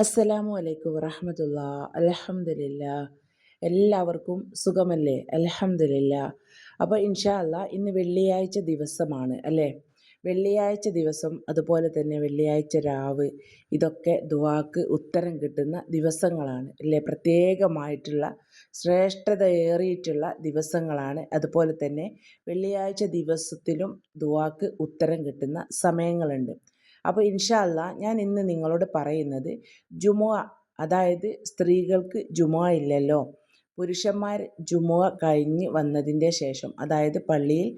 അസ്സലാമു അലൈക്കും വറഹമത്തുള്ള. അലഹമില്ല എല്ലാവർക്കും സുഖമല്ലേ? അലഹമില്ല അപ്പോൾ ഇൻഷാ അല്ല ഇന്ന് വെള്ളിയാഴ്ച ദിവസമാണ് അല്ലേ? വെള്ളിയാഴ്ച ദിവസം അതുപോലെ തന്നെ വെള്ളിയാഴ്ച രാവ് ഇതൊക്കെ ദുവാക്ക് ഉത്തരം കിട്ടുന്ന ദിവസങ്ങളാണ് അല്ലേ? പ്രത്യേകമായിട്ടുള്ള ശ്രേഷ്ഠതയേറിയിട്ടുള്ള ദിവസങ്ങളാണ്. അതുപോലെ തന്നെ വെള്ളിയാഴ്ച ദിവസത്തിലും ദുവാക്ക് ഉത്തരം കിട്ടുന്ന സമയങ്ങളുണ്ട്. അപ്പോൾ ഇൻഷാല്ല ഞാൻ ഇന്ന് നിങ്ങളോട് പറയുന്നത് ജുമുഅ അതായത് സ്ത്രീകൾക്ക് ജുമുഅ ഇല്ലല്ലോ. പുരുഷന്മാർ ജുമുഅ കഴിഞ്ഞ് വന്നതിന്റെ ശേഷം അതായത് പള്ളിയിൽ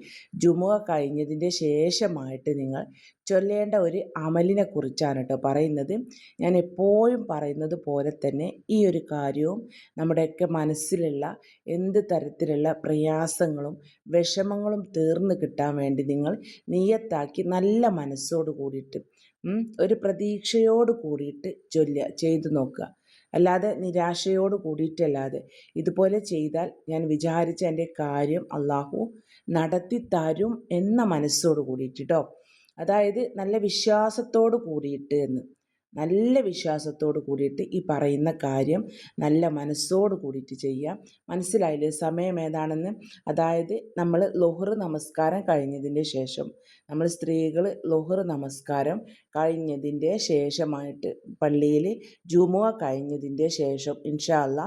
ജുമുഅ കഴിഞ്ഞതിന്റെ ശേഷമായിട്ട് നിങ്ങൾ ചൊല്ലേണ്ട ഒരു അമലിനെ കുറിച്ചാണ് കേട്ടോ പറയുന്നത്. ഞാൻ എപ്പോഴും പറയുന്നത് പോലെ തന്നെ ഈ ഒരു കാര്യവും നമ്മുടെയൊക്കെ മനസ്സിലുള്ള എന്ത് തരത്തിലുള്ള പ്രയാസങ്ങളും വിഷമങ്ങളും തീർന്നു കിട്ടാൻ വേണ്ടി നിങ്ങൾ നീയത്താക്കി നല്ല മനസ്സോട് കൂടിയിട്ട് ഒരു പ്രതീക്ഷയോട് കൂടിയിട്ട് ചൊല്ലുക ചെയ്തു നോക്കുക. അല്ലാതെ നിരാശയോട് കൂടിയിട്ടല്ലാതെ ഇതുപോലെ ചെയ്താൽ ഞാൻ വിചാരിച്ച എന്റെ കാര്യം അള്ളാഹു നടത്തി തരും എന്ന മനസ്സോട് കൂടിയിട്ട് കേട്ടോ അതായത് നല്ല വിശ്വാസത്തോട് കൂടിയിട്ട് എന്ന്. നല്ല വിശ്വാസത്തോട് കൂടിയിട്ട് ഈ പറയുന്ന കാര്യം നല്ല മനസ്സോട് കൂടിയിട്ട് ചെയ്യാം. മനസ്സിലായില്ലേ? സമയം ഏതാണെന്ന്? അതായത് നമ്മൾ ലൊഹർ നമസ്കാരം കഴിഞ്ഞതിന്റെ ശേഷം നമ്മൾ സ്ത്രീകൾ ലൊഹർ നമസ്കാരം കഴിഞ്ഞതിന്റെ ശേഷമായിട്ട് പള്ളിയിൽ ജുമുഅ കഴിഞ്ഞതിന്റെ ശേഷം ഇൻഷാല്ല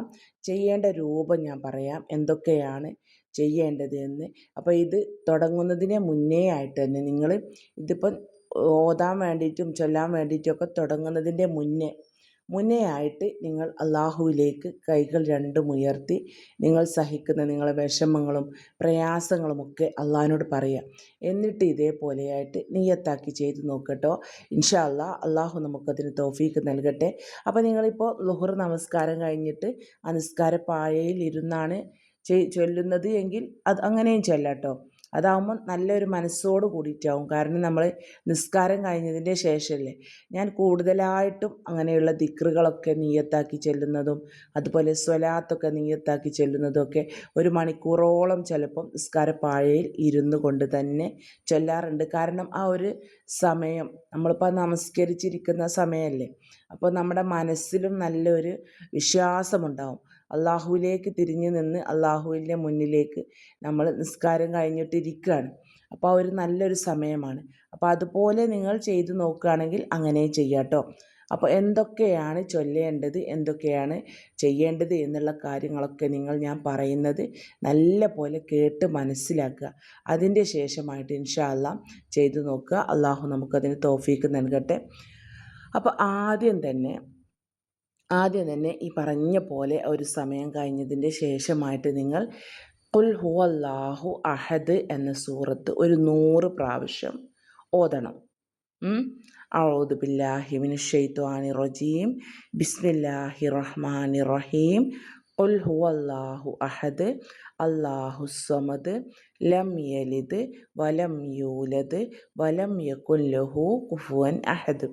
ചെയ്യേണ്ട രൂപം ഞാൻ പറയാം. എന്തൊക്കെയാണ് ചെയ്യേണ്ടത് എന്ന് അപ്പോൾ ഇത് തുടങ്ങുന്നതിന് മുന്നേ ആയിട്ട് തന്നെ നിങ്ങൾ ഇതിപ്പം ഓതാൻ വേണ്ടിയിട്ടും ചൊല്ലാൻ വേണ്ടിയിട്ടുമൊക്കെ തുടങ്ങുന്നതിന്റെ മുന്നേ മുന്നേ ആയിട്ട് നിങ്ങൾ അള്ളാഹുവിലേക്ക് കൈകൾ രണ്ടും ഉയർത്തി നിങ്ങൾ സഹിക്കുന്ന നിങ്ങളെ വിഷമങ്ങളും പ്രയാസങ്ങളും ഒക്കെ അള്ളാഹിനോട് പറയാം എന്നിട്ട് ഇതേപോലെയായിട്ട് നീയത്താക്കി ചെയ്ത് നോക്കട്ടോ. ഇൻഷാ അല്ലാ അള്ളാഹു നമുക്കതിന് തോഫീക്ക് നൽകട്ടെ. അപ്പോൾ നിങ്ങളിപ്പോൾ ലുഹർ നമസ്കാരം കഴിഞ്ഞിട്ട് അനുസ്കാര നിസ്കാര പായയിൽ ഇരുന്നാണ് ചൊല്ലുന്നത് എങ്കിൽ അത് അങ്ങനെയും ചൊല്ലാട്ടോ അതാവുമ്പം നല്ലൊരു മനസ്സോട് കൂടിയിട്ടാവും. കാരണം നമ്മൾ നിസ്കാരം കഴിഞ്ഞതിന്റെ ശേഷമല്ലേ ഞാൻ കൂടുതലായിട്ടും അങ്ങനെയുള്ള ദിക്റുകളൊക്കെ നീയത്താക്കി ചെല്ലുന്നതും അതുപോലെ സ്വലാത്തൊക്കെ നീയത്താക്കി ചെല്ലുന്നതും ഒക്കെ ഒരു മണിക്കൂറോളം ചിലപ്പം നിസ്കാരപ്പാഴയിൽ ഇരുന്നു കൊണ്ട് തന്നെ ചൊല്ലാറുണ്ട്. കാരണം ആ ഒരു സമയം നമ്മളിപ്പോൾ നമസ്കരിച്ചിരിക്കുന്ന സമയമല്ലേ. അപ്പോൾ നമ്മുടെ മനസ്സിലും നല്ലൊരു വിശ്വാസമുണ്ടാവും. അള്ളാഹുവിലേക്ക് തിരിഞ്ഞു നിന്ന് അള്ളാഹുവിന്റെ മുന്നിലേക്ക് നമ്മൾ നിസ്കാരം കഴിഞ്ഞിട്ടിരിക്കുകയാണ്. അപ്പോൾ ഒരു നല്ലൊരു സമയമാണ്. അപ്പോൾ അതുപോലെ നിങ്ങൾ ചെയ്തു നോക്കുകയാണെങ്കിൽ അങ്ങനെ ചെയ്യാട്ടോ. അപ്പോൾ എന്തൊക്കെയാണ് ചൊല്ലേണ്ടത് എന്തൊക്കെയാണ് ചെയ്യേണ്ടത് എന്നുള്ള കാര്യങ്ങളൊക്കെ നിങ്ങൾ ഞാൻ പറയുന്നത് നല്ല പോലെ കേട്ട് മനസ്സിലാക്കുക. അതിന്റെ ശേഷമായിട്ട് ഇൻഷാല്ല ചെയ്തു നോക്കുക. അള്ളാഹു നമുക്കതിന് തോഫീക്ക് നൽകട്ടെ. അപ്പോൾ ആദ്യം തന്നെ ആദ്യം തന്നെ ഈ പറഞ്ഞ പോലെ ഒരു സമയം കഴിഞ്ഞതിന്റെ ശേഷമായിട്ട് നിങ്ങൾ കുൽ ഹുവല്ലാഹു അഹദ് എന്ന സൂറത്ത് ഒരു നൂറ് പ്രാവശ്യം ഓതണം. അഊദ് ബില്ലാഹി മിനശ് റജീം. ബിസ്മില്ലാഹി റഹ്മാനി റഹീം. ഖുൽ ഹുവല്ലാഹു അഹദ് അള്ളാഹു സമദ് ലം യലിദ് വലം യൂലദ് വലം യകുല്ലഹു കുഫുവൻ അഹദ്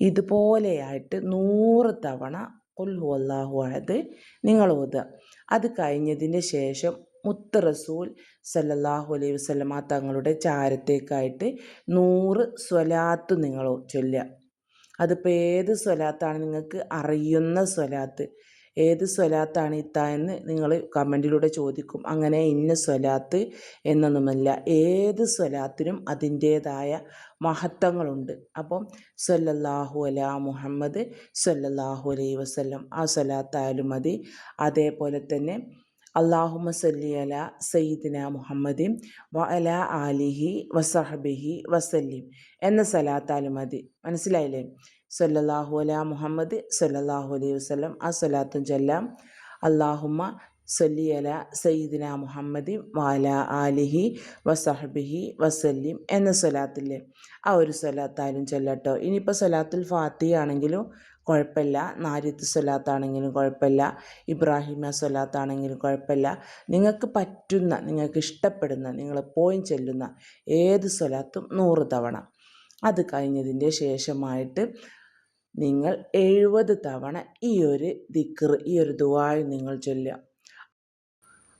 ഇതുപോലെയായിട്ട് നൂറ് തവണ ഖുൽ അള്ളാഹു അഹദ് നിങ്ങൾ ഓതുക. അത് കഴിഞ്ഞതിന് ശേഷം മുത്ത് റസൂൽ സല്ലല്ലാഹു അലൈഹി വസല്ലമ തങ്ങളുടെ ചാരത്തേക്കായിട്ട് നൂറ് സ്വലാത്ത് നിങ്ങൾ ചൊല്ലുക. അതിപ്പോൾ ഏത് സ്വലാത്താണ് നിങ്ങൾക്ക് അറിയുന്ന സ്വലാത്ത്? ഏത് സ്വലാത്താണ് ഇത്ത എന്ന് നിങ്ങൾ കമന്റിലൂടെ ചോദിക്കും. അങ്ങനെ ഇന്ന സ്വലാത്ത് എന്നൊന്നുമല്ല ഏത് സ്വലാത്തിനും അതിന്റേതായ മഹത്വങ്ങളുണ്ട്. അപ്പം സല്ലല്ലാഹു അല മുഹമ്മദ് സല്ലല്ലാഹു അലൈ വസ്ലം ആ സ്വലാത്തായാലും മതി. അതേപോലെ തന്നെ അള്ളാഹുമ സല്ലി അല സയ്യിദിന മുഹമ്മദിൻ വ അല ആലിഹി വസഹബിഹി വസല്ലിം. എന്ന സലാത്താലും മതി. മനസ്സിലായില്ലേ? സല്ലല്ലാഹു അല മുഹമ്മദ് സല്ലല്ലാഹു അലൈഹി വസ്ലം ആ സലാത്തും ചെല്ലാം. അള്ളാഹുമ സല്ലി അല സയ്യിദിന മുഹമ്മദി വാല ആലിഹി വസഹബിഹി വസല്ലിം എന്ന സ്വലാത്തില്ലേ ആ ഒരു സ്വലാത്തായാലും ചെല്ലട്ടോ. ഇനിയിപ്പോൾ സ്വലാത്തുൽ ഫാത്തി ആണെങ്കിലും കുഴപ്പമില്ല. നാരിത്ത് സ്വലാത്താണെങ്കിലും കുഴപ്പമില്ല. ഇബ്രാഹിമ സ്വലാത്താണെങ്കിലും കുഴപ്പമില്ല. നിങ്ങൾക്ക് പറ്റുന്ന നിങ്ങൾക്ക് ഇഷ്ടപ്പെടുന്ന നിങ്ങൾ പോയി ചെല്ലുന്ന ഏത് സ്വലാത്തും നൂറ് തവണ. അത് കഴിഞ്ഞതിന്റെ ശേഷമായിട്ട് നിങ്ങൾ എഴുപത് തവണ ഈ ഒരു ദിക്കർ ഈ ഒരു ദുവായി നിങ്ങൾ ചൊല്ലുക.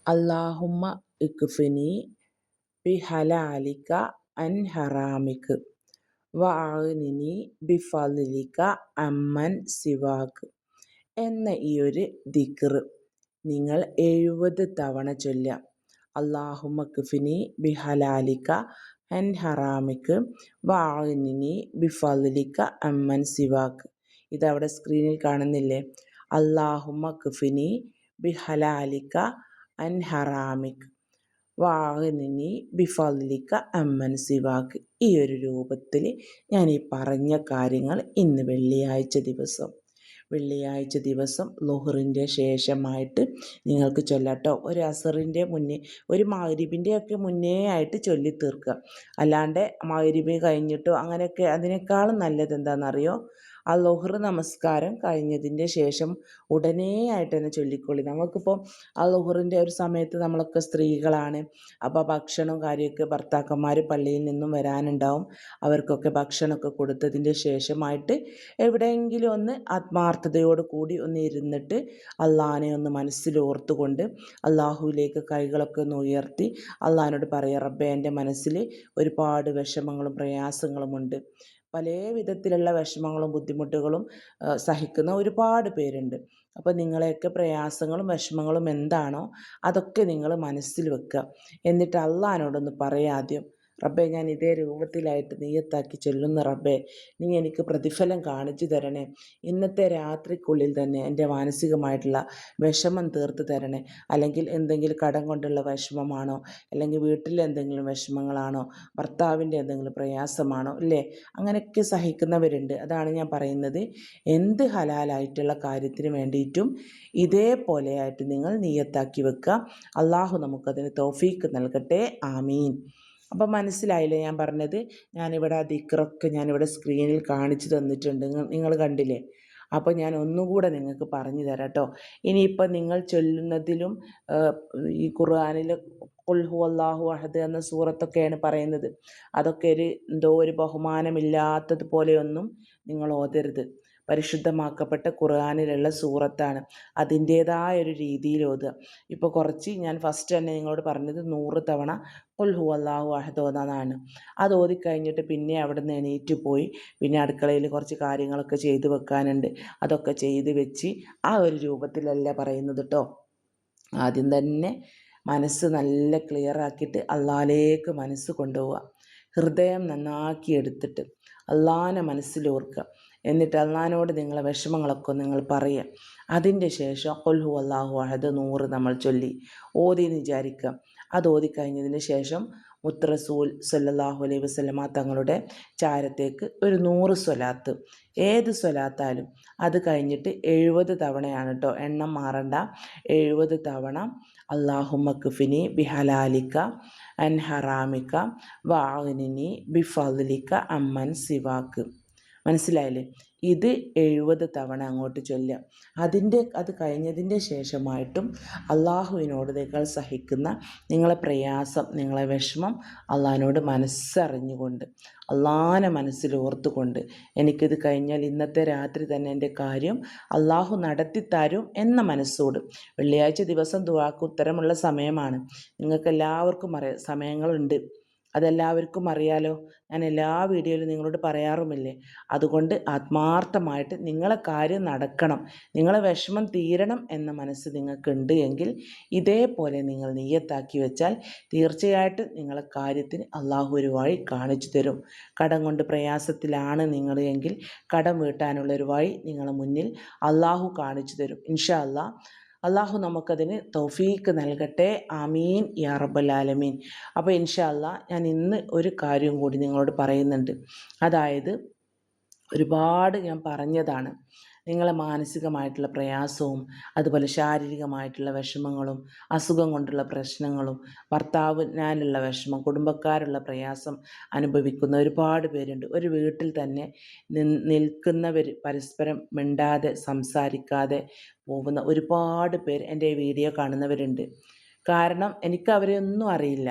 അള്ളാഹുമ്മ ഇക്ഫിനി ബി ഹലാലിക്ക അൻ ഹറാമിക്ക് വഅഗ്നിനി ബിഫളിക അമ്മൻ സിവാക് എന്ന ഈ ഒരു ദിക്ർ. നിങ്ങൾ എഴുപത് തവണ ചൊല്ലുക. അള്ളാഹുമ്മ ക്ഫിനി ബിഹലാലിക അൻ ഹറാമിക്ക് വഅഗ്നിനി ബിഫളിക അമ്മൻ സിവാക്ക് ഇതവിടെ സ്ക്രീനിൽ കാണുന്നില്ലേ? അള്ളാഹുമ്മ ക്ഫിനി ബിഹലാലിക അൻ ഹറാമിക്. വാഹനിനി ബിഫലിക്ക അമ്മൻ സിവാക്ക്. ഈ ഒരു രൂപത്തിൽ ഞാൻ ഈ പറഞ്ഞ കാര്യങ്ങൾ ഇന്ന് വെള്ളിയാഴ്ച ദിവസം. വെള്ളിയാഴ്ച ദിവസം ലുഹറിന്റെ ശേഷമായിട്ട് നിങ്ങൾക്ക് ചൊല്ലാട്ടോ. ഒരു അസറിന്റെ മുന്നേ ഒരു മഗ്രിബിന്റെ ഒക്കെ മുന്നേ ആയിട്ട് ചൊല്ലി തീർക്കുക. അല്ലാണ്ട് മഗ്രിബ് കഴിഞ്ഞിട്ടോ അങ്ങനെയൊക്കെ അതിനേക്കാളും നല്ലത് എന്താണെന്നറിയോ? ആ ലുഹർ നമസ്കാരം കഴിഞ്ഞതിന്റെ ശേഷം ഉടനെ ആയിട്ട് തന്നെ ചൊല്ലിക്കൊള്ളി. നമുക്കിപ്പോൾ ആ ലുഹറിന്റെ ഒരു സമയത്ത് നമ്മളൊക്കെ സ്ത്രീകളാണ്. അപ്പോൾ ഭക്ഷണവും കാര്യമൊക്കെ ഭർത്താക്കന്മാർ പള്ളിയിൽ നിന്നും വരാനുണ്ടാവും. അവർക്കൊക്കെ ഭക്ഷണമൊക്കെ കൊടുത്തതിന്റെ ശേഷമായിട്ട് എവിടെയെങ്കിലും ഒന്ന് ആത്മാർത്ഥതയോട് കൂടി ഒന്ന് ഇരുന്നിട്ട് അള്ളഹാനെ ഒന്ന് മനസ്സിലോർത്തുകൊണ്ട് അള്ളാഹുവിലേക്ക് കൈകളൊക്കെ ഒന്ന് ഉയർത്തി അള്ളഹാനോട് പറയുക റബ്ബെ എന്റെ മനസ്സിൽ ഒരുപാട് വിഷമങ്ങളും പ്രയാസങ്ങളുമുണ്ട്. പല വിധത്തിലുള്ള വിഷമങ്ങളും ബുദ്ധിമുട്ടുകളും സഹിക്കുന്ന ഒരുപാട് പേരുണ്ട്. അപ്പോൾ നിങ്ങളെയൊക്കെ പ്രയാസങ്ങളും വിഷമങ്ങളും എന്താണോ അതൊക്കെ നിങ്ങൾ മനസ്സിൽ വെക്കുക. എന്നിട്ട് അള്ളഹാനോടൊന്ന് പറയാദ്യം റബ്ബെ ഞാൻ ഇതേ രൂപത്തിലായിട്ട് നീയത്താക്കി ചൊല്ലുന്ന റബ്ബെ നീ എനിക്ക് പ്രതിഫലം കാണിച്ചു തരണേ. ഇന്നത്തെ രാത്രിക്കുള്ളിൽ തന്നെ എന്റെ മാനസികമായിട്ടുള്ള വിഷമം തീർത്ത് തരണേ. അല്ലെങ്കിൽ എന്തെങ്കിലും കടം കൊണ്ടുള്ള വിഷമമാണോ? അല്ലെങ്കിൽ വീട്ടിലെ എന്തെങ്കിലും വിഷമങ്ങളാണോ? ഭർത്താവിന്റെ എന്തെങ്കിലും പ്രയാസമാണോ? അല്ലേ അങ്ങനെയൊക്കെ സഹിക്കുന്നവരുണ്ട്. അതാണ് ഞാൻ പറയുന്നത്. എന്ത് ഹലാലായിട്ടുള്ള കാര്യത്തിന് വേണ്ടിയിട്ടും ഇതേപോലെയായിട്ട് നിങ്ങൾ നീയത്താക്കി വെക്കുക. അള്ളാഹു നമുക്കതിന് തോഫീക്ക് നൽകട്ടെ. ആമീൻ. അപ്പം മനസ്സിലായില്ല ഞാൻ പറഞ്ഞത്? ഞാനിവിടെ ആ ദിക്റൊക്കെ ഞാനിവിടെ സ്ക്രീനിൽ കാണിച്ചു തന്നിട്ടുണ്ട്. നിങ്ങൾ കണ്ടില്ലേ? അപ്പോൾ ഞാൻ ഒന്നുകൂടെ നിങ്ങൾക്ക് പറഞ്ഞു തരാം കേട്ടോ ഇനിയിപ്പോൾ നിങ്ങൾ ചൊല്ലുന്നതിലും ഈ ഖുർആാനിൽ കൊൽഹു അള്ളാഹു അഹദ് എന്ന സൂറത്തൊക്കെയാണ് പറയുന്നത്. അതൊക്കെ ഒരു എന്തോ ഒരു ബഹുമാനമില്ലാത്തതുപോലെയൊന്നും നിങ്ങൾ ഓതരുത്. പരിശുദ്ധമാക്കപ്പെട്ട ഖുർആാനിലുള്ള സൂറത്താണ്. അതിന്റേതായ ഒരു രീതിയിൽ ഇപ്പോൾ കുറച്ച് ഞാൻ ഫസ്റ്റ് തന്നെ നിങ്ങളോട് പറഞ്ഞത് നൂറ് തവണ കൊൽഹു അള്ളാഹു അഹദോന്നാണ് അത് ഓതിക്കഴിഞ്ഞിട്ട് പിന്നെ അവിടെ നിന്ന് എണീറ്റ് പോയി. പിന്നെ അടുക്കളയിൽ കുറച്ച് കാര്യങ്ങളൊക്കെ ചെയ്ത് വെക്കാനുണ്ട്. അതൊക്കെ ചെയ്ത് വെച്ച് ആ ഒരു രൂപത്തിലല്ല പറയുന്നത് കേട്ടോ ആദ്യം തന്നെ മനസ്സ് നല്ല ക്ലിയർ ആക്കിയിട്ട് അള്ളാലേക്ക് മനസ്സ് കൊണ്ടുപോവുക. ഹൃദയം നന്നാക്കി എടുത്തിട്ട് അള്ളാനെ മനസ്സിലോർക്കുക. എന്നിട്ട് അള്ളഹാനോട് നിങ്ങളെ വിഷമങ്ങളൊക്കെ നിങ്ങൾ പറയുക. അതിന്റെ ശേഷം കൊൽഹു അള്ളാഹു അഹദ് നൂറ് നമ്മൾ ചൊല്ലി. ഓതി എന്ന് വിചാരിക്കുക. അത് ഓതിക്കഴിഞ്ഞതിന് ശേഷം മുത്തറസൂൽ സല്ലാഹു അലൈഹി വസ്ലമ തങ്ങളുടെ ചാരത്തേക്ക് ഒരു നൂറ് സ്വലാത്ത്. ഏത് സ്വലാത്താലും അത് കഴിഞ്ഞിട്ട് എഴുപത് തവണയാണ് കേട്ടോ എണ്ണം മാറണ്ട. എഴുപത് തവണ അള്ളാഹുമക്കുഫിനി ബിഹലാലിക്ക അൻ ഹറാമിക്ക ബിഫലിക്ക അമ്മൻ സിവാക്ക്. മനസ്സിലായില്ലേ? ഇത് എഴുപത് തവണ അങ്ങോട്ട് ചൊല്ലുക. അതിന്റെ അത് കഴിഞ്ഞതിന്റെ ശേഷമായിട്ടും അള്ളാഹുവിനോട് നിങ്ങൾ സഹിക്കുന്ന നിങ്ങളെ പ്രയാസം നിങ്ങളെ വിഷമം അള്ളാഹിനോട് മനസ്സറിഞ്ഞുകൊണ്ട് അള്ളാഹാനെ മനസ്സിൽ ഓർത്തുകൊണ്ട് എനിക്കിത് കഴിഞ്ഞാൽ ഇന്നത്തെ രാത്രി തന്നെ എന്റെ കാര്യം അള്ളാഹു നടത്തിത്തരും എന്ന മനസ്സോട്. വെള്ളിയാഴ്ച ദിവസം ദുവാക്ക് ഉത്തരമുള്ള സമയമാണ്. നിങ്ങൾക്ക് എല്ലാവർക്കും അറിയാം സമയങ്ങളുണ്ട്. അതെല്ലാവർക്കും അറിയാലോ. ഞാൻ എല്ലാ വീഡിയോയിലും നിങ്ങളോട് പറയാറുമില്ലേ. അതുകൊണ്ട് ആത്മാർത്ഥമായിട്ട് നിങ്ങളെ കാര്യം നടക്കണം. നിങ്ങളെ വിഷമം തീരണം എന്ന മനസ്സ് നിങ്ങൾക്കുണ്ട് എങ്കിൽ ഇതേപോലെ നിങ്ങൾ നെയ്യത്താക്കി വെച്ചാൽ തീർച്ചയായിട്ടും നിങ്ങളെ കാര്യത്തിന് അള്ളാഹു ഒരു വഴി കാണിച്ചു തരും. കടം കൊണ്ട് പ്രയാസത്തിലാണ് നിങ്ങൾ എങ്കിൽ കടം വീട്ടാനുള്ള ഒരു വഴി നിങ്ങളെ മുന്നിൽ അള്ളാഹു കാണിച്ചു തരും. ഇൻഷാ അള്ളാഹ് അള്ളാഹു നമുക്കതിന് തൗഫീക്ക് നൽകട്ടെ. ആമീൻ. യാ റബ്ബൽ അപ്പോൾ ഇൻഷാല്ല ഞാൻ ഇന്ന് ഒരു കാര്യം കൂടി നിങ്ങളോട് പറയുന്നുണ്ട്. അതായത് ഒരുപാട് ഞാൻ പറഞ്ഞതാണ്. നിങ്ങളെ മാനസികമായിട്ടുള്ള പ്രയാസവും അതുപോലെ ശാരീരികമായിട്ടുള്ള വിഷമങ്ങളും അസുഖം കൊണ്ടുള്ള പ്രശ്നങ്ങളും ഭർത്താവിനാലുള്ള വിഷമം കുടുംബക്കാരുള്ള പ്രയാസം അനുഭവിക്കുന്ന ഒരുപാട് പേരുണ്ട്. ഒരു വീട്ടിൽ തന്നെ നിൽക്കുന്നവർ പരസ്പരം മിണ്ടാതെ സംസാരിക്കാതെ പോകുന്ന ഒരുപാട് പേർ എന്റെ വീഡിയോ കാണുന്നവരുണ്ട്. കാരണം എനിക്ക് അവരെ ഒന്നും അറിയില്ല.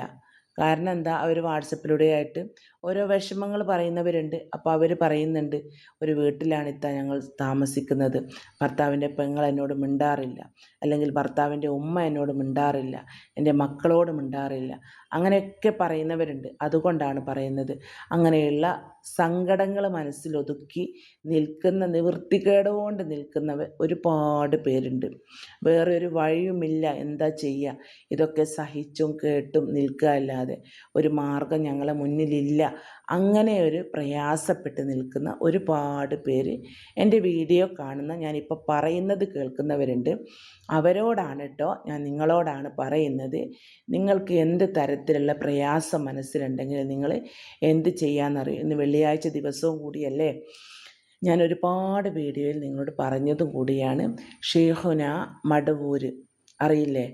കാരണം എന്താ? അവർ വാട്സപ്പിലൂടെ ആയിട്ട് ഓരോ വിഷമങ്ങൾ പറയുന്നവരുണ്ട്. അപ്പോൾ അവർ പറയുന്നുണ്ട് ഒരു വീട്ടിലാണ് ഇത്ത ഞങ്ങൾ താമസിക്കുന്നത്. ഭർത്താവിന്റെ പെങ്ങൾ എന്നോട് മിണ്ടാറില്ല. അല്ലെങ്കിൽ ഭർത്താവിന്റെ ഉമ്മ എന്നോട് മിണ്ടാറില്ല. എന്റെ മക്കളോട് മിണ്ടാറില്ല. അങ്ങനെയൊക്കെ പറയുന്നവരുണ്ട്. അതുകൊണ്ടാണ് പറയുന്നത്. അങ്ങനെയുള്ള സങ്കടങ്ങൾ മനസ്സിലൊതുക്കി നിൽക്കുന്ന നിവൃത്തികേടുകൊണ്ട് നിൽക്കുന്നവർ ഒരുപാട് പേരുണ്ട്. വേറെ ഒരു വഴിയുമില്ല. എന്താ ചെയ്യുക ഇതൊക്കെ സഹിച്ചും കേട്ടും നിൽക്കുക അല്ലാതെ ഒരു മാർഗം ഞങ്ങളെ മുന്നിലില്ല. അങ്ങനെ ഒരു പ്രയാസപ്പെട്ട് നിൽക്കുന്ന ഒരുപാട് പേര് എന്റെ വീഡിയോ കാണുന്ന ഞാനിപ്പോൾ പറയുന്നത് കേൾക്കുന്നവരുണ്ട്. അവരോടാണ് കേട്ടോ ഞാൻ നിങ്ങളോടാണ് പറയുന്നത്. നിങ്ങൾക്ക് എന്ത് തരത്തിലുള്ള പ്രയാസം മനസ്സിലുണ്ടെങ്കിൽ നിങ്ങൾ എന്ത് ചെയ്യാമെന്നറിയും ഇന്ന് വെള്ളിയാഴ്ച ദിവസവും കൂടിയല്ലേ? ഞാൻ ഒരുപാട് വീഡിയോയിൽ നിങ്ങളോട് പറഞ്ഞതും കൂടിയാണ്. ഷേഹുന മടവൂര്. അറിയില്ലേ?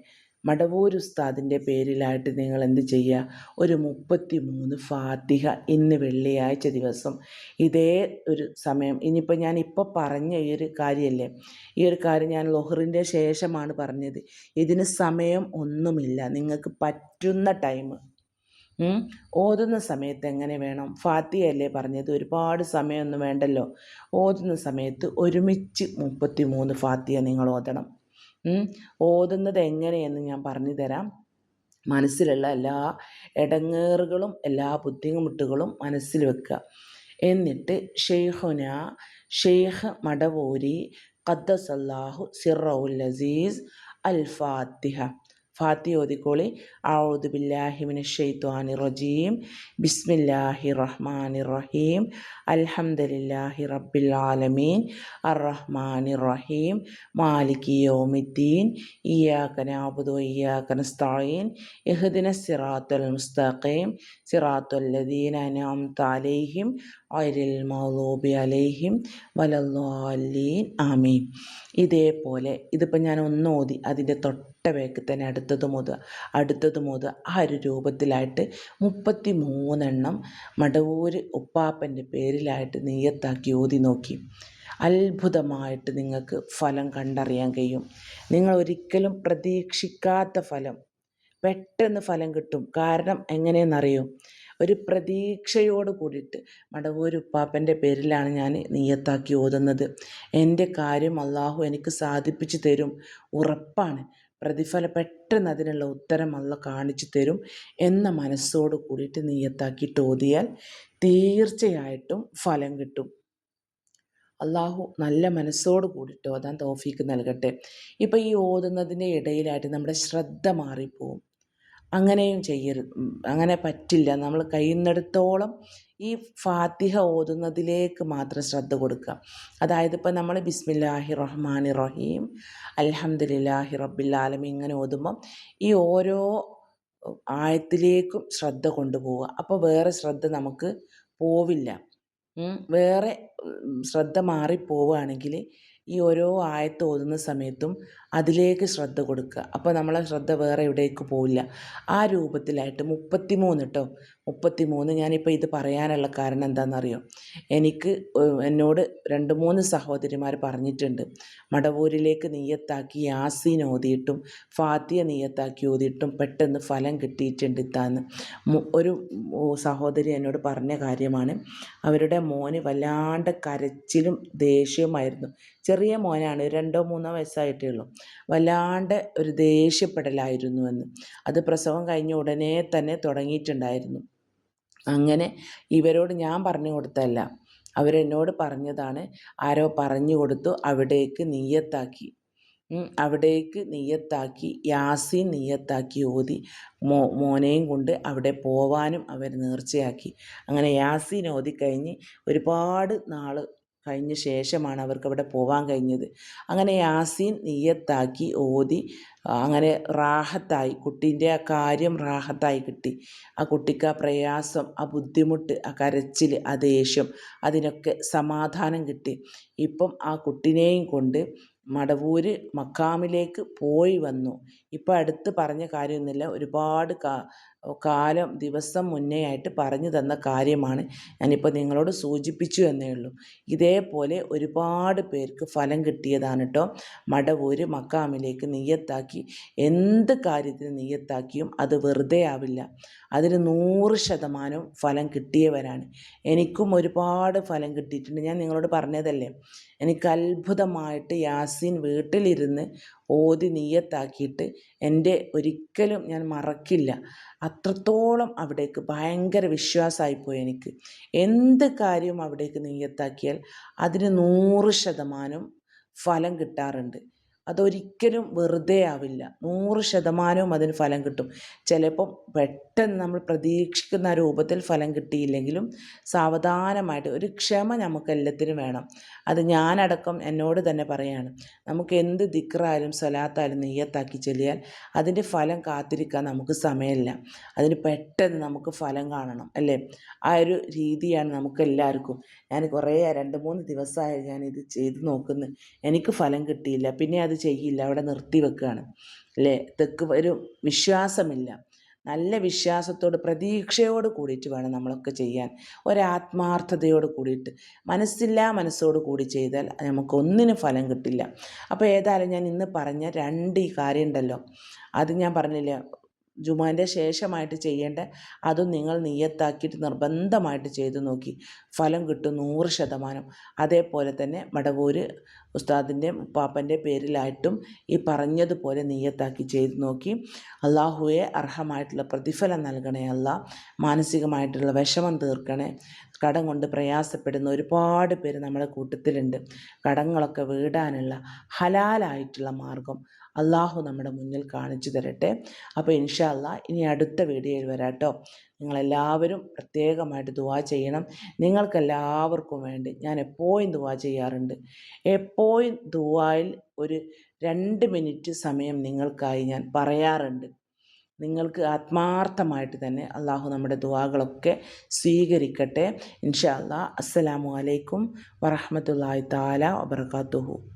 മടവൂർ ഉസ്താദിന്റെ പേരിലായിട്ട് നിങ്ങൾ എന്ത് ചെയ്യുക? ഒരു മുപ്പത്തി മൂന്ന് ഫാത്തിഹ ഇന്ന് വെള്ളിയാഴ്ച ദിവസം. ഇതേ ഒരു സമയം. ഇനിയിപ്പോൾ ഞാൻ ഇപ്പോൾ പറഞ്ഞ ഈ ഒരു കാര്യമല്ലേ? ഈ ഒരു കാര്യം ഞാൻ ലൊഹറിന്റെ ശേഷമാണ് പറഞ്ഞത്. ഇതിന് സമയം ഒന്നുമില്ല. നിങ്ങൾക്ക് പറ്റുന്ന ടൈം ഓതുന്ന സമയത്ത് എങ്ങനെ വേണം? ഫാത്തിയല്ലേ പറഞ്ഞത്. ഒരുപാട് സമയമൊന്നും വേണ്ടല്ലോ. ഓതുന്ന സമയത്ത് ഒരുമിച്ച് മുപ്പത്തി മൂന്ന് ഫാത്തിയ നിങ്ങൾ ഓതണം. ഓതുന്നത് എങ്ങനെയെന്ന് ഞാൻ പറഞ്ഞു തരാം മനസ്സിലുള്ള എല്ലാ ഇടങ്ങേറുകളും എല്ലാ ബുദ്ധിമുട്ടുകളും മനസ്സിൽ വെക്കുക. എന്നിട്ട് ഷെയ്ഖുന ഷെയ്ഖ് മടവൂരി ഖദ്ദസല്ലാഹു സിറൗൽ അസീസ് അൽ ഫാത്തിഹ ഫാത്തി ഓതിക്കോളി. ഔദു ബില്ലാഹിമിന് ഷെയ്ത്വാനി റജീം. ബിസ്മില്ലാഹി റഹ്മാനി റഹീം അൽഹംദുലില്ലാഹി റബ്ബിൽ ആലമീൻ. അർ റഹ്മാനി റഹീം മാലികി യോമിദ്ദീൻ. ഇയാക്ക നാബുദു ഇയാക്ക നസ്തഈൻ. ഇഹ്ദിന സിറാത്തുൽ മുസ്തഖീം. സിറാത്തുല്ലദീൻ അനാം അൻഅംത ഗൈറിൽ മൗലൂബി അലൈഹിം വലല്ലാലീൻ. ആമീൻ. ഇതേപോലെ ഇതിപ്പോൾ ഞാൻ ഒന്ന് ഓതി അതിന്റെ തൊട്ട വേക്ക് തന്നെ അടുത്തത് മുതൽ അടുത്തത് മുതൽ ആ ഒരു രൂപത്തിലായിട്ട് മുപ്പത്തി മൂന്നെണ്ണം മടവൂർ ഉപ്പാപ്പന്റെ പേരിലായിട്ട് നെയ്യത്താക്കി ഓതി നോക്കി. അത്ഭുതമായിട്ട് നിങ്ങൾക്ക് ഫലം കണ്ടറിയാൻ കഴിയും. നിങ്ങൾ ഒരിക്കലും പ്രതീക്ഷിക്കാത്ത ഫലം. പെട്ടെന്ന് ഫലം കിട്ടും. കാരണം എങ്ങനെയെന്നറിയോ? ഒരു പ്രതീക്ഷയോട് കൂടിയിട്ട് മടവൂർ ഉപ്പാപ്പന്റെ പേരിലാണ് ഞാൻ നീയത്താക്കി ഓതുന്നത്. എന്റെ കാര്യം അള്ളാഹു എനിക്ക് സാധിപ്പിച്ചു തരും. ഉറപ്പാണ്. പ്രതിഫല പെട്ടെന്ന് അതിനുള്ള ഉത്തരം അള്ള കാണിച്ചു തരും എന്ന മനസ്സോട് കൂടിയിട്ട് നീയത്താക്കിയിട്ട് ഓതിയാൽ തീർച്ചയായിട്ടും ഫലം കിട്ടും. അള്ളാഹു നല്ല മനസ്സോട് കൂടിയിട്ട് ഓതാൻ തോഫീക്ക് നൽകട്ടെ. ഇപ്പം ഈ ഓതുന്നതിന്റെ ഇടയിലായിട്ട് നമ്മുടെ ശ്രദ്ധ മാറിപ്പോവും. അങ്ങനെയും ചെയ്യരുത്. അങ്ങനെ പറ്റില്ല. നമ്മൾ കഴിയുന്നിടത്തോളം ഈ ഫാത്തിഹ ഓതുന്നതിലേക്ക് മാത്രം ശ്രദ്ധ കൊടുക്കുക. അതായത് ഇപ്പം നമ്മൾ ബിസ്മില്ലാഹി റഹ്മാൻ റഹീം അൽഹംദുലില്ലാഹി റബ്ബിൽ ആലമീൻ ഇങ്ങനെ ഓതുമ്പം ഈ ഓരോ ആയത്തിലേക്കും ശ്രദ്ധ കൊണ്ടുപോവുക. അപ്പോൾ വേറെ ശ്രദ്ധ നമുക്ക് പോവില്ല. വേറെ ശ്രദ്ധ മാറിപ്പോവുകയാണെങ്കിൽ ഈ ഓരോ ആയത്ത് ഓതുന്ന സമയത്തും അതിലേക്ക് ശ്രദ്ധ കൊടുക്കുക. അപ്പോൾ നമ്മളെ ശ്രദ്ധ വേറെ എവിടേക്ക് പോവില്ല. ആ രൂപത്തിലായിട്ട് മുപ്പത്തി മൂന്ന് കേട്ടോ മുപ്പത്തി മൂന്ന് ഞാനിപ്പോൾ ഇത് പറയാനുള്ള കാരണം എന്താണെന്നറിയോ എനിക്ക് എന്നോട് രണ്ട് മൂന്ന് സഹോദരിമാർ പറഞ്ഞിട്ടുണ്ട്. മടവൂരിലേക്ക് നീയത്താക്കി യാസീൻ ഓതിയിട്ടും ഫാത്തിയ നീയത്താക്കി ഓതിയിട്ടും പെട്ടെന്ന് ഫലം കിട്ടിയിട്ടുണ്ട് ഇത്താന്ന്. ഒരു സഹോദരി എന്നോട് പറഞ്ഞ കാര്യമാണ്. അവരുടെ മോന് വല്ലാണ്ട് കരച്ചിലും ദേഷ്യവുമായിരുന്നു. ചെറിയ മോനാണ് രണ്ടോ മൂന്നോ വയസ്സായിട്ടേ ഉള്ളൂ. വല്ലാണ്ട് ഒരു ദേഷ്യപ്പെടലായിരുന്നുവെന്ന്. അത് പ്രസവം കഴിഞ്ഞ ഉടനെ തന്നെ തുടങ്ങിയിട്ടുണ്ടായിരുന്നു. അങ്ങനെ ഇവരോട് ഞാൻ പറഞ്ഞു കൊടുത്തല്ല അവരെന്നോട് പറഞ്ഞതാണ് ആരോ പറഞ്ഞു കൊടുത്തു അവിടേക്ക് നീയത്താക്കി അവിടേക്ക് നീയത്താക്കി യാസി നീയത്താക്കി ഓതി. മോ മോനെയും കൊണ്ട് അവിടെ പോവാനും അവർ നേർച്ചയാക്കി. അങ്ങനെ യാസീൻ ഓതിക്കഴിഞ്ഞ് ഒരുപാട് നാൾ കഴിഞ്ഞ ശേഷമാണ് അവർക്ക് അവിടെ പോകാൻ കഴിഞ്ഞത്. അങ്ങനെ യാസീൻ നീയത്താക്കി ഓതി അങ്ങനെ റാഹത്തായി കുട്ടീന്റെ ആ കാര്യം റാഹത്തായി കിട്ടി. ആ കുട്ടിക്ക് ആ പ്രയാസം ആ ബുദ്ധിമുട്ട് ആ കരച്ചിൽ ആ ദേഷ്യം അതിനൊക്കെ സമാധാനം കിട്ടി. ഇപ്പം ആ കുട്ടിനെയും കൊണ്ട് മടവൂര് മക്കാമിലേക്ക് പോയി വന്നു. ഇപ്പം അടുത്ത് പറഞ്ഞ കാര്യമൊന്നുമില്ല. ഒരുപാട് കാ കാലം ദിവസം മുന്നേ ആയിട്ട് പറഞ്ഞു തന്ന കാര്യമാണ്. ഞാനിപ്പോൾ നിങ്ങളോട് സൂചിപ്പിച്ചു എന്നേ ഉള്ളൂ. ഇതേപോലെ ഒരുപാട് പേർക്ക് ഫലം കിട്ടിയതാണ് കേട്ടോ മടവൂര് മക്കാമിലേക്ക് നെയ്യത്താക്കി. എന്ത് കാര്യത്തിന് നെയ്യത്താക്കിയും അത് വെറുതെ ആവില്ല. അതിന് നൂറ് ശതമാനവും ഫലം കിട്ടിയവരാണ്. എനിക്കും ഒരുപാട് ഫലം കിട്ടിയിട്ടുണ്ട്. ഞാൻ നിങ്ങളോട് പറഞ്ഞതല്ലേ? എനിക്ക് അത്ഭുതമായിട്ട് യാസീൻ വീട്ടിലിരുന്ന് ഓതി നീയത്താക്കിയിട്ട് എന്റെ ഒരിക്കലും ഞാൻ മറക്കില്ല. അത്രത്തോളം അവിടേക്ക് ഭയങ്കര വിശ്വാസമായിപ്പോയി എനിക്ക്. എന്ത് കാര്യവും അവിടേക്ക് നീയത്താക്കിയാൽ അതിന് നൂറ് ശതമാനം ഫലം കിട്ടാറുണ്ട്. അതൊരിക്കലും വെറുതെ ആവില്ല. നൂറ് ശതമാനവും അതിന് ഫലം കിട്ടും. ചിലപ്പം നമ്മൾ പ്രതീക്ഷിക്കുന്ന രൂപത്തിൽ ഫലം കിട്ടിയില്ലെങ്കിലും സാവധാനമായിട്ട് ഒരു ക്ഷമ നമുക്ക് എല്ലാത്തിനും വേണം. അത് ഞാനടക്കം എന്നോട് തന്നെ പറയാണ്. നമുക്ക് എന്ത് ദിക്റായാലും സ്വലാത്തായാലും നെയ്യത്താക്കി ചെല്ലിയാൽ അതിന്റെ ഫലം കാത്തിരിക്കാൻ നമുക്ക് സമയമില്ല. അതിന് പെട്ടെന്ന് നമുക്ക് ഫലം കാണണം അല്ലേ? ആ ഒരു രീതിയാണ് നമുക്ക് എല്ലാവർക്കും. ഞാൻ കുറേ രണ്ട് മൂന്ന് ദിവസമായി ഞാനിത് ചെയ്ത് നോക്കുന്നു. എനിക്ക് ഫലം കിട്ടിയില്ല പിന്നെ അത് ചെയ്യില്ല അവിടെ നിർത്തി വെക്കുകയാണ് അല്ലേ? തെക്ക് ഒരു വിശ്വാസമില്ല. നല്ല വിശ്വാസത്തോട് പ്രതീക്ഷയോട് കൂടിയിട്ട് വേണം നമ്മളൊക്കെ ചെയ്യാൻ. ഒരാത്മാർത്ഥതയോട് കൂടിയിട്ട് മനസ്സില്ലാ മനസ്സോട് കൂടി ചെയ്താൽ നമുക്കൊന്നിനും ഫലം കിട്ടില്ല. അപ്പോൾ ഏതായാലും ഞാൻ ഇന്ന് പറഞ്ഞ രണ്ട് ഈ കാര്യം ഉണ്ടല്ലോ അത് ഞാൻ പറഞ്ഞില്ല ജുമാന്റെ ശേഷമായിട്ട് ചെയ്യേണ്ട അതും നിങ്ങൾ നിയത്താക്കിയിട്ട് നിർബന്ധമായിട്ട് ചെയ്തു നോക്കി. ഫലം കിട്ടും നൂറ് ശതമാനം. അതേപോലെ തന്നെ മടവൂര് ഉസ്താദിന്റെ പാപ്പന്റെ പേരിലായിട്ടും ഈ പറഞ്ഞതുപോലെ നീയത്താക്കി ചെയ്തു നോക്കി. അള്ളാഹുവെ അർഹമായിട്ടുള്ള പ്രതിഫലം നൽകണേ അല്ല. മാനസികമായിട്ടുള്ള വിഷമം തീർക്കണേ. കടം കൊണ്ട് പ്രയാസപ്പെടുന്ന ഒരുപാട് പേര് നമ്മുടെ കൂട്ടത്തിലുണ്ട്. കടങ്ങളൊക്കെ വീടാനുള്ള ഹലാലായിട്ടുള്ള മാർഗം അള്ളാഹു നമ്മുടെ മുന്നിൽ കാണിച്ചു തരട്ടെ. അപ്പോൾ ഇൻഷാ അല്ലാ ഇനി അടുത്ത വീഡിയോയിൽ വരാട്ടോ. നിങ്ങളെല്ലാവരും പ്രത്യേകമായിട്ട് ദുവാ ചെയ്യണം. നിങ്ങൾക്കെല്ലാവർക്കും വേണ്ടി ഞാൻ എപ്പോഴും ദുവാ ചെയ്യാറുണ്ട്. എപ്പോഴും ദുവായിൽ ഒരു രണ്ട് മിനിറ്റ് സമയം നിങ്ങൾക്കായി ഞാൻ പറയാറുണ്ട്. നിങ്ങൾക്ക് ആത്മാർത്ഥമായിട്ട് തന്നെ അള്ളാഹു നമ്മുടെ ദുവാകളൊക്കെ സ്വീകരിക്കട്ടെ. ഇൻഷാ അല്ലാ അസ്സലാമു അലൈക്കും വറഹമത്തല്ലാഹി താല വബർക്കാത്തുഹു